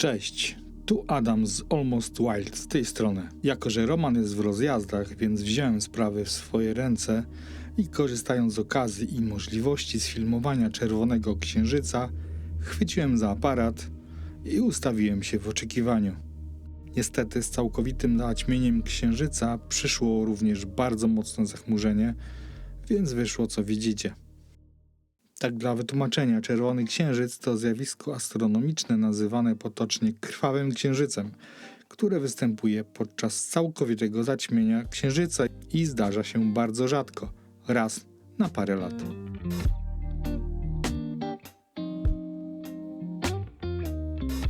Cześć, tu Adam z Almost Wild z tej strony. Jako, że Roman jest w rozjazdach, więc wziąłem sprawy w swoje ręce i korzystając z okazji i możliwości sfilmowania Czerwonego Księżyca, chwyciłem za aparat i ustawiłem się w oczekiwaniu. Niestety z całkowitym zaćmieniem księżyca przyszło również bardzo mocne zachmurzenie, więc wyszło co widzicie. Tak dla wytłumaczenia, czerwony księżyc to zjawisko astronomiczne nazywane potocznie krwawym księżycem, które występuje podczas całkowitego zaćmienia księżyca i zdarza się bardzo rzadko, raz na parę lat.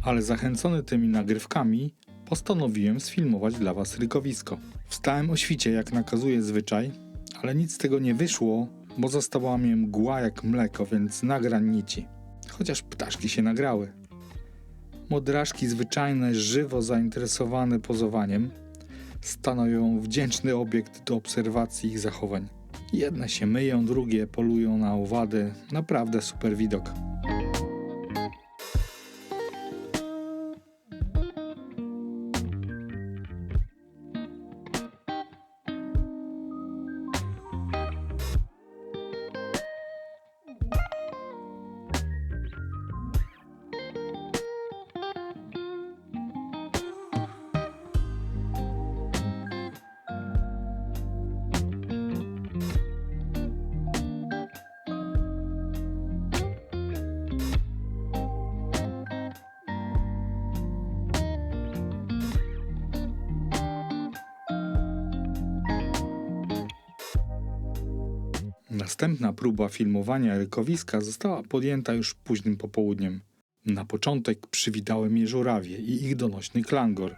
Ale zachęcony tymi nagrywkami, postanowiłem sfilmować dla Was rykowisko. Wstałem o świcie, jak nakazuje zwyczaj, ale nic z tego nie wyszło, bo została mnie mgła jak mleko, więc nagrań nici. Chociaż ptaszki się nagrały. Modraszki zwyczajne, żywo zainteresowane pozowaniem, stanowią wdzięczny obiekt do obserwacji ich zachowań. Jedne się myją, drugie polują na owady. Naprawdę super widok. Następna próba filmowania rykowiska została podjęta już późnym popołudniem. Na początek przywitały mnie żurawie i ich donośny klangor.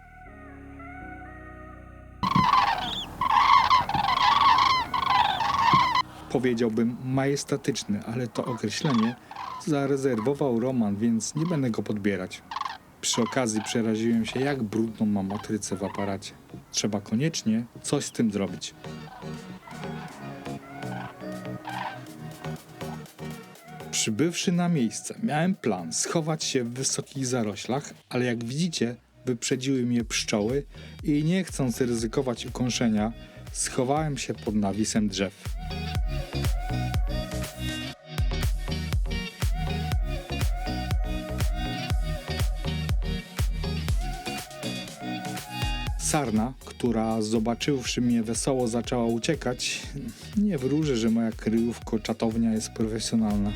Powiedziałbym majestatyczny, ale to określenie zarezerwował Roman, więc nie będę go podbierać. Przy okazji przeraziłem się, jak brudną mam matrycę w aparacie. Trzeba koniecznie coś z tym zrobić. Przybywszy na miejsce, miałem plan schować się w wysokich zaroślach, ale jak widzicie, wyprzedziły mnie pszczoły i nie chcąc ryzykować ukąszenia, schowałem się pod nawisem drzew. Sarna, która zobaczywszy mnie wesoło zaczęła uciekać, nie wróży, że moja kryjówko czatownia jest profesjonalna.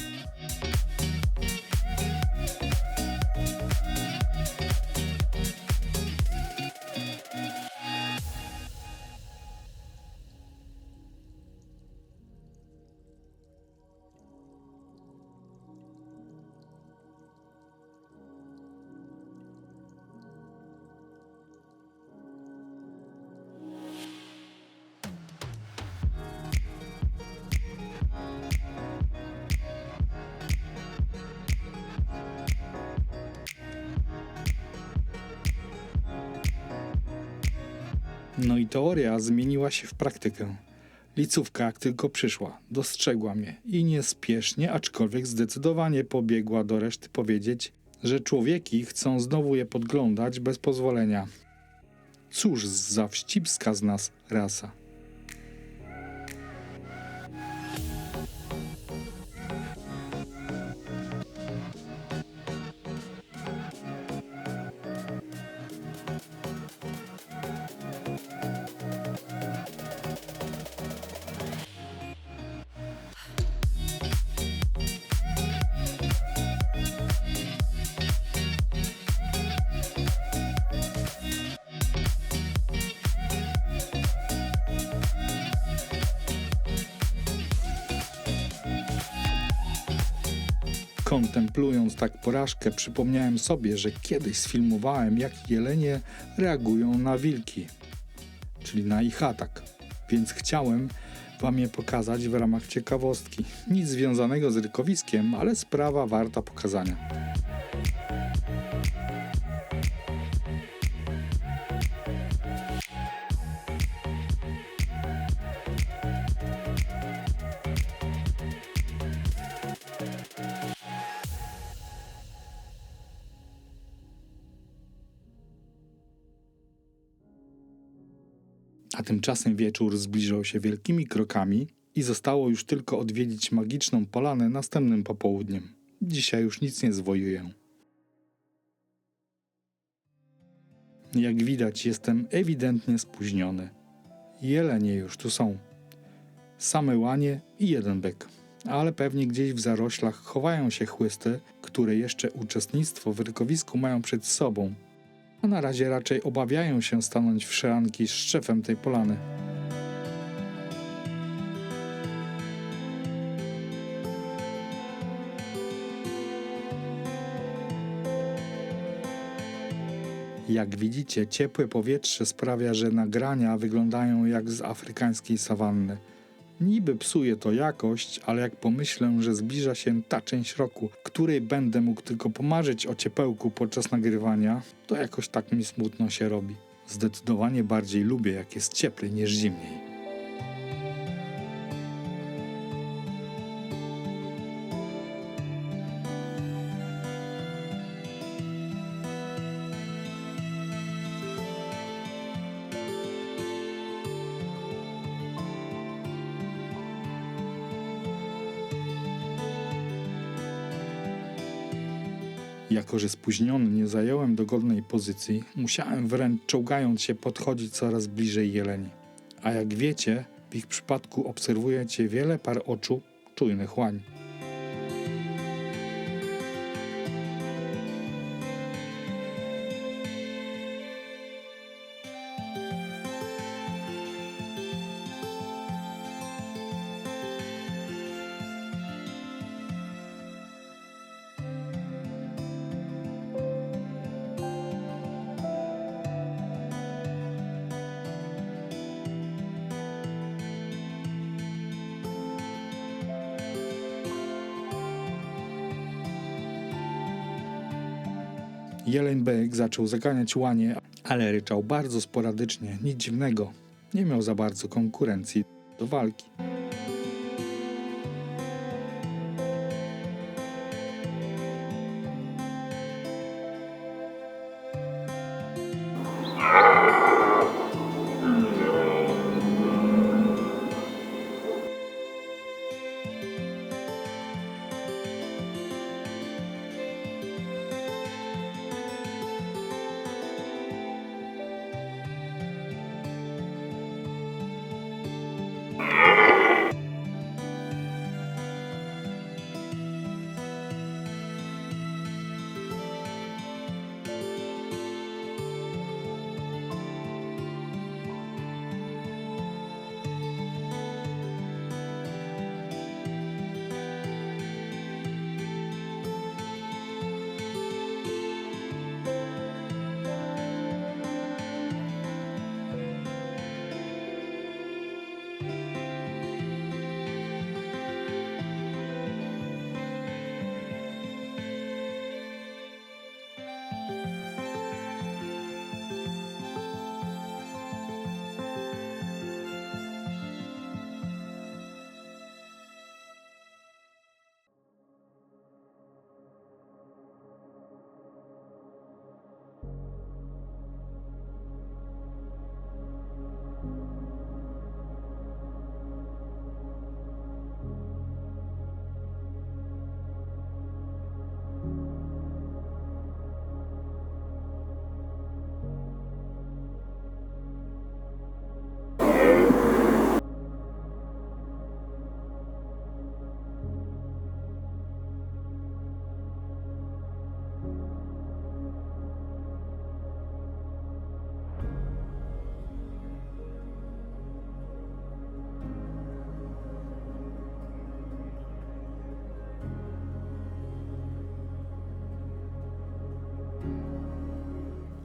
No i teoria zmieniła się w praktykę. Licówka, jak tylko przyszła, dostrzegła mnie i niespiesznie, aczkolwiek zdecydowanie pobiegła do reszty powiedzieć, że człowieki chcą znowu je podglądać bez pozwolenia. Cóż za wścibska z nas rasa. Kontemplując tak porażkę, przypomniałem sobie, że kiedyś sfilmowałem, jak jelenie reagują na wilki, czyli na ich atak. Więc chciałem Wam je pokazać w ramach ciekawostki. Nic związanego z rykowiskiem, ale sprawa warta pokazania. A tymczasem wieczór zbliżał się wielkimi krokami i zostało już tylko odwiedzić magiczną polanę następnym popołudniem. Dzisiaj już nic nie zwojuję. Jak widać, jestem ewidentnie spóźniony. Jelenie już tu są. Same łanie i jeden byk. Ale pewnie gdzieś w zaroślach chowają się chłysty, które jeszcze uczestnictwo w rykowisku mają przed sobą. A na razie raczej obawiają się stanąć w szeranki z szefem tej polany. Jak widzicie, ciepłe powietrze sprawia, że nagrania wyglądają jak z afrykańskiej sawanny. Niby psuje to jakość, ale jak pomyślę, że zbliża się ta część roku, której będę mógł tylko pomarzyć o ciepełku podczas nagrywania, to jakoś tak mi smutno się robi. Zdecydowanie bardziej lubię, jak jest cieplej niż zimniej. Jako, że spóźniony nie zająłem dogodnej pozycji, musiałem wręcz czołgając się podchodzić coraz bliżej jeleni. A jak wiecie, w ich przypadku obserwujecie wiele par oczu czujnych łań. Jeleń byk zaczął zaganiać łanie, ale ryczał bardzo sporadycznie, nic dziwnego. Nie miał za bardzo konkurencji do walki.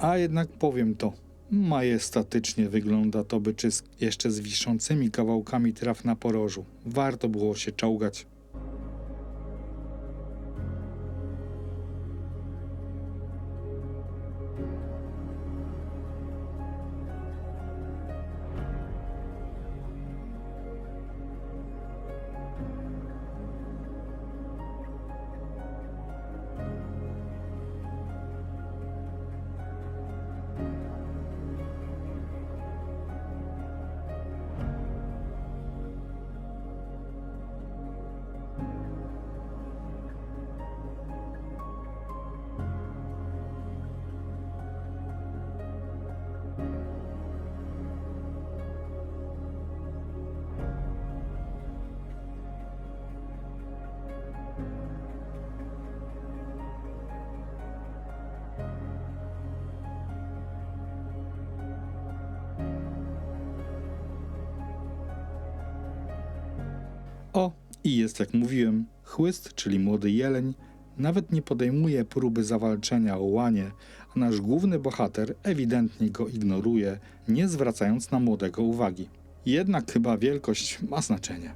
A jednak powiem to. Majestatycznie wygląda to byczysk jeszcze z wiszącymi kawałkami traw na porożu. Warto było się czołgać. I jest jak mówiłem, chłyst, czyli młody jeleń, nawet nie podejmuje próby zawalczenia o łanie, a nasz główny bohater ewidentnie go ignoruje, nie zwracając na młodego uwagi. Jednak chyba wielkość ma znaczenie.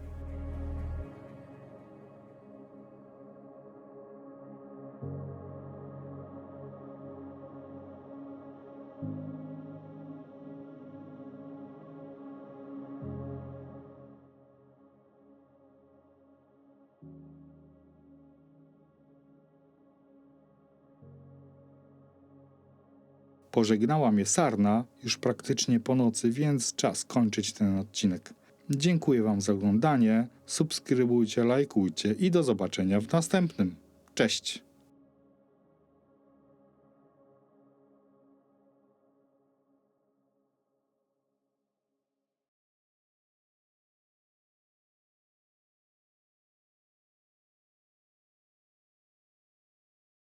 Pożegnała mnie sarna już praktycznie po nocy, więc czas kończyć ten odcinek. Dziękuję Wam za oglądanie, subskrybujcie, lajkujcie i do zobaczenia w następnym. Cześć!